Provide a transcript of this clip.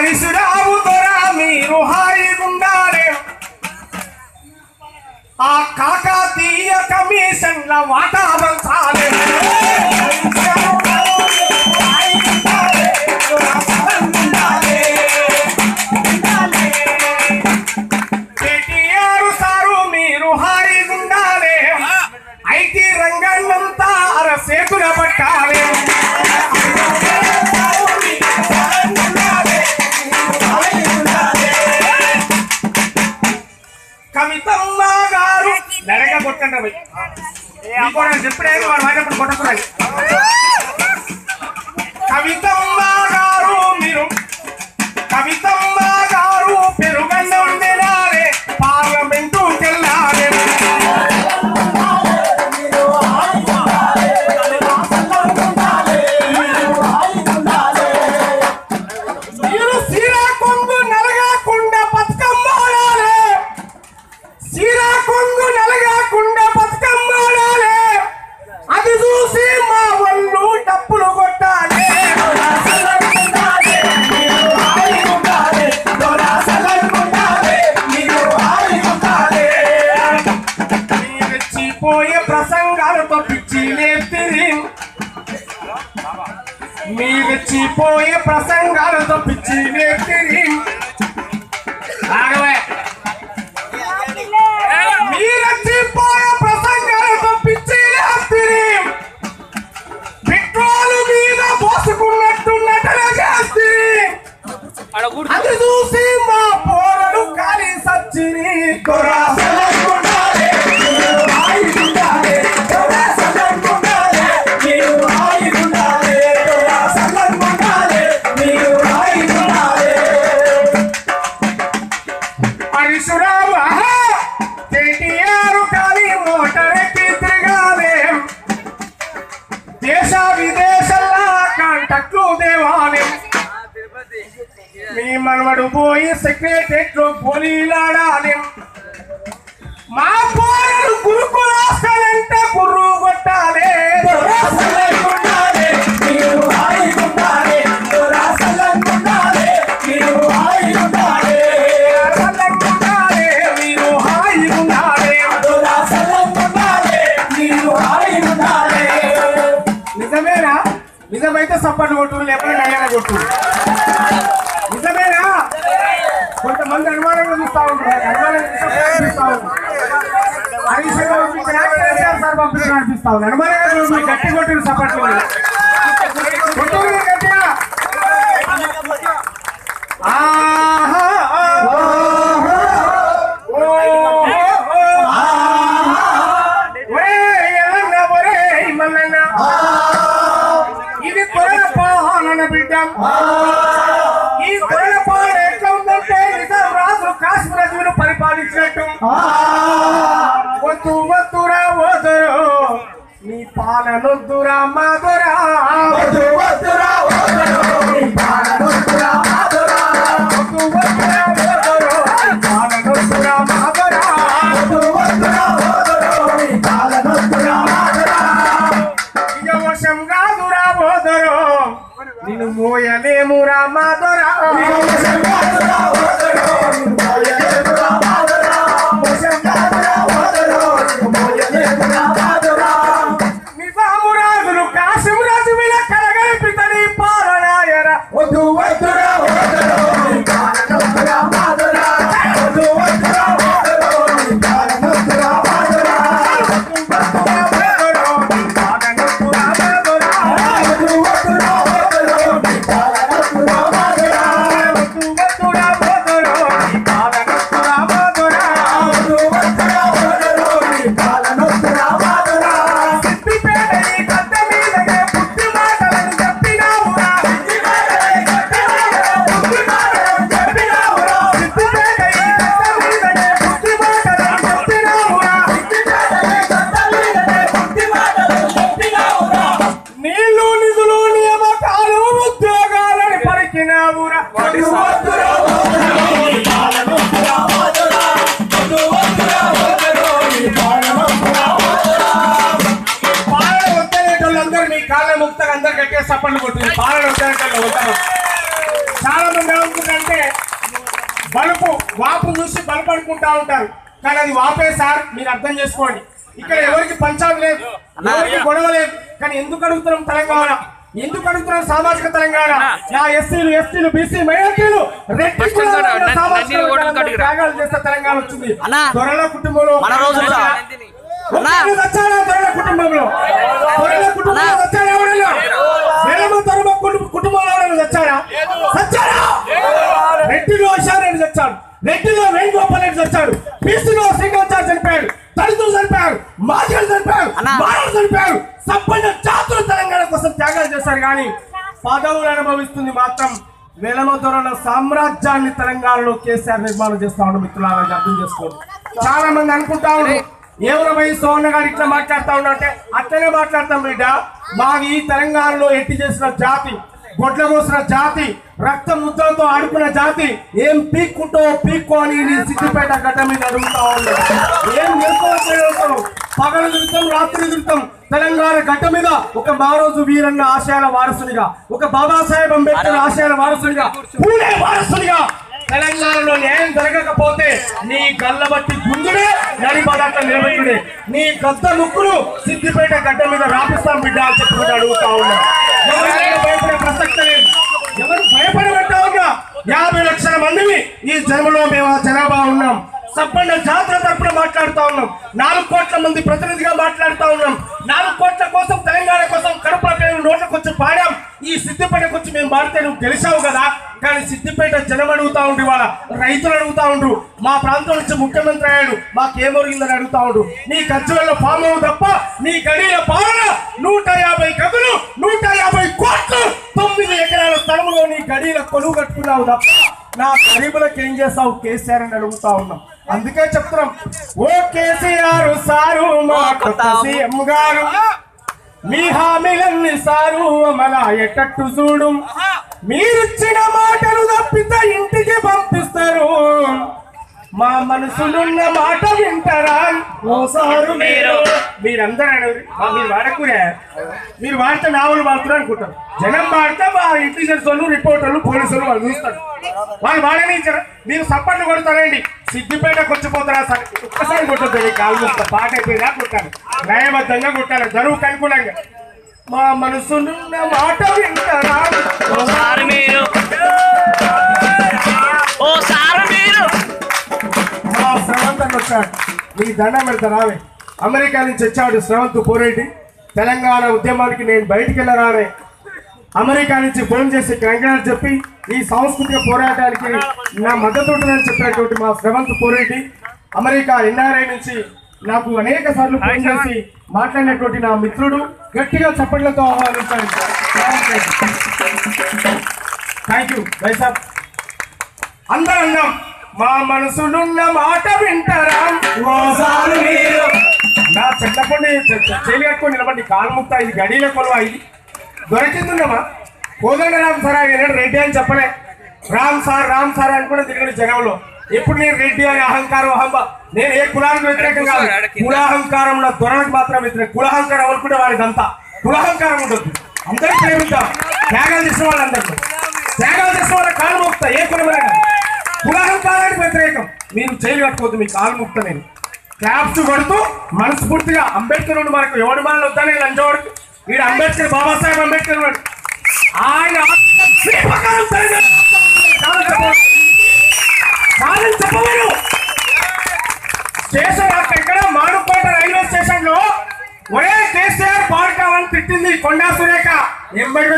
కలిసుడావు దొరా మీరు హాయిగుండాలే. ఆ కాకా కాకతీయ కమిషన్ల వాటా పంచాలే అమితమ్మ గారు నడక కొట్టండి అవి. ఇంకోటి చెప్పిన వాడు కొట్టకూడదు. కవితమ్మ మీరు చిపోయే ప్రసంగాలు తప్పించి నేర్తిరి తీసుకురావా. దేశ విదేశాల దేవాలేం. మీ మనవడు పోయి సెక్రటరేట్లో పోలీలాడాలేం. మా గురుకు గురుకులాస్తాలంటే గురువు కొట్టాలే. అయితే సప్పట్లు కొట్టుడు లేకపోతే నయ్యాల కొట్టుడు. నిజమేనా? కొంతమంది అనుమానంగా చూస్తా ఉంటారు అనుమానం సార్ పంపించిన అనిపిస్తా ఉంది. అనుమానంగా గట్టి కొట్టిన సప్పట్లు బిడ్డ. ఈ గొర్రెల పాలన ఎట్లా ఉందంటే రిజర్వ్ రాజు కాశ్మీర జీవులు పరిపాలించినట్టు. వద్దు వద్దురా వద్దు. నీ పాలనొద్దురా మాకు పోయలేము రామాదొరా పోయలేము రామాదొరా పండు కొట్టింది. పాలన వచ్చారంటే ఉత్తమం చాలా మంది ఏమనుకుంటే బలుపు వాపు చూసి బలు పడుకుంటా ఉంటారు. కానీ అది వాపే సార్ మీరు అర్థం చేసుకోండి. ఇక్కడ ఎవరికి పంచాం లేదు ఎవరికి గొడవ లేదు. కానీ ఎందుకు అడుగుతున్నాం తెలంగాణ? ఎందుకు అడుగుతున్నాం సామాజిక తెలంగాణ? నా ఎస్సీలు ఎస్టీలు బీసీ మైనార్టీలు తెలంగాణ వచ్చింది. త్వరలో కుటుంబంలో కుటుంబంలో. కుటుంబంలో. చచ్చాడా చచ్చాడా చచ్చాడా రెడ్డిలో హుషారెడ్డి చచ్చాడు రెడ్డిలో వేణుగోపాల్ రెడ్డి చచ్చాడు బీసీలో శ్రీకాంత్ చనిపోయాడు దళితులు చనిపోయారు మాదిగలు చనిపోయారు. మానవులు చనిపోయారు సంపన్న జాతులు తెలంగాణ కోసం త్యాగాలు చేశారు కానీ పదవులు అనుభవిస్తుంది మాత్రం వెలమ దొరల సామ్రాజ్యాన్ని తెలంగాణలో కేసీఆర్ నిర్మాణం చేస్తా ఉండు మిత్రులారా ఇది అర్థం చేసుకోండి. చాలా మంది అనుకుంటా ఉండ్రు ఎవరు పోయి సోన్న గారు ఇట్లా మాట్లాడుతా ఉన్నట్టే అట్లనే మాట్లాడతాం బిడ్డ. మాది ఈ తెలంగాణలో ఎట్టి చేసిన జాతి గొడ్ల కోసిన జాతి రక్త ముద్దలతో ఆడుకున్న జాతి ఏం పీక్కుంటో పీక్కో అని నీ సిద్దిపేట గడ్డ మీద అడుగుతా ఉన్నాడు ఏం చేసుకోవచ్చు పగలు తిరుగుతాం రాత్రి తిరుగుతాం. తెలంగాణ గడ్డ మీద ఒక మారోజు వీరన్న ఆశయాల వారసునిగా ఒక బాబాసాహెబ్ అంబేద్కర్ ఆశయాల వారసునిగా పూణే వారసునిగా తెలంగాణలో న్యాయం జరగకపోతే నీ గల్లబట్టి గుండుడే నడిపదాట నిలబెట్టుడే నీ గద్ద ముక్కులు సిద్దిపేట గడ్డ మీద రాపిస్తాం బిడ్డ అని చెప్పుకుంటూ అడుగుతా ఉన్నా. భయపడే ప్రసక్తి లేదు. ఎవరు భయపడబెట్టా ఉన్నా? యాభై లక్షల మందిని ఈ జన్మలో మేము ఆ జనాభా ఉన్నాం. సబ్బండ జాతర తరపున మాట్లాడుతా ఉన్నాం. నాలుగు కోట్ల మంది ప్రతినిధిగా మాట్లాడుతా ఉన్నాం. నాలుగు కోట్ల కోసం తెలంగాణ కోసం కడప పేరు నోట్లకు వచ్చి పాడాం. ఈ సిద్ధిపేటకు వచ్చి మేము పాడితే నువ్వు గెలిచావు కదా. కానీ సిద్దిపేట జనం అడుగుతా ఉండు ఇవాళ రైతులు అడుగుతా ఉండు మా ప్రాంతం నుంచి ముఖ్యమంత్రి అయ్యాడు మాకేమొరిగిందని అడుగుతా ఉండు నీ ఖర్చులలో ఫామ్ అవు తప్ప నీ గడియ పాలన నూట యాభై గదులు నూట యాభై కోట్లు తొమ్మిది ఎకరాల స్థలంలో నీ గడియల కొలువు కట్టుకున్నావు తప్ప నా గరీబులకు ఏం చేస్తావు? కేసీఆర్ అని అడుగుతా ఉన్నాం. అందుకే చెప్తున్నాం ఓ కేసీఆర్ సారు మా కొత్త సీఎం గారు. మీ హామీలన్నీ సారు అమలా ఎట్టట్టు చూడు మీరిచ్చిన మాటలు తప్పితే ఇంటికి పంపిస్తారు. మా మనసులున్న మాట వింటారా? ఓసారు మీరు. మీరందరూ అడగరు. మీరు వాడకునే. మీరు వాడితే నావలు వాడుతున్నారు అనుకుంటారు. జనం వాడితే మా ఇంటెలిజెన్స్ వాళ్ళు రిపోర్టర్లు పోలీసులు వాళ్ళు చూస్తారు. వాళ్ళు వాడని ఇచ్చారు. మీరు సప్పట్లు కొడతారండి సిద్దిపేటకు వచ్చిపోతారా సార్? ఒక్కసారి కొట్టద్దు కాలు చూస్తా పాట అయిపోయినా కొట్టాలి. న్యాయబద్ధంగా కొట్టాలి. జరువు అనుకూలంగా. మా మనసులున్న మాట వింటారా? ఓ సార్ మీరు. ఓ సార్ మీరు. మా శ్రవంత్ వచ్చాడు నీ దండం పెడతారావే అమెరికా నుంచి వచ్చాడు శ్రవంత్ పోరెడ్డి. తెలంగాణ ఉద్యమానికి నేను బయటికి వెళ్ళరానే. అమెరికా నుంచి ఫోన్ చేసి కంగారు చెప్పి ఈ సాంస్కృతిక పోరాటానికి నా మద్దతు ఉంటుందని చెప్పినటువంటి మా శ్రవంత్ పోరెడ్డి అమెరికా ఎన్ఆర్ఐ నుంచి నాకు అనేక సార్లు ఫోన్ చేసి మాట్లాడినటువంటి నా మిత్రుడు గట్టిగా చప్పట్లతో ఆహ్వానించాడు థ్యాంక్ యూ వైసాబ్ అందరం అన్నాం మా మనసులున్న మాట వింటారా? ఓసారి మీరు. నా చెట్టపండి చేలి కట్టుకొని నిలబడి కాలు ముక్తా ఇది గడిలో కొలువ ఇది? దొరికిందున్నామా కోదండ రామ్ సార్ ఆయన రెడ్డి అని చెప్పలే. రామ్ సార్ రామ్ సార్ అని కూడా తిరిగిన జనంలో ఎప్పుడు నేను రెడ్డి అని అహంకారం అహంబ నేను ఏ కులానికి వ్యతిరేకం కాదు. కులాహంకారం నా దొరలకు మాత్రం వ్యతిరేకం. కులాహంకారం అనుకుంటే వారికి అంతా. కులాహంకారం ఉండదు అందరికీ ప్రేమిద్దాం. త్యాగాలు చేసిన వాళ్ళందరికీ త్యాగాలు చేసిన వాళ్ళ కాలు మోపుతా ఏ కులమైన కులాహంకారానికి వ్యతిరేకం. మీరు చేయలు కట్టుకోవద్దు. మీ కాలు ముక్త నేను. క్లాప్స్ కొడుతూ మనస్ఫూర్తిగా అంబేద్కర్ నుండి మనకు. ఎవడి మాటలు వద్దని లంచోడికి వీడు అంబేద్కర్ బాబాసాహెబ్ అంబేద్కర్ ఉన్నాడు. ఆయన శ్రీపకారం స్టేషన్ అక్కడ మాడుకోట రైల్వే స్టేషన్లో ఒరే కేసీఆర్ పాడు కావాలని తిట్టింది కొండా సురేఖ. ఎంబడి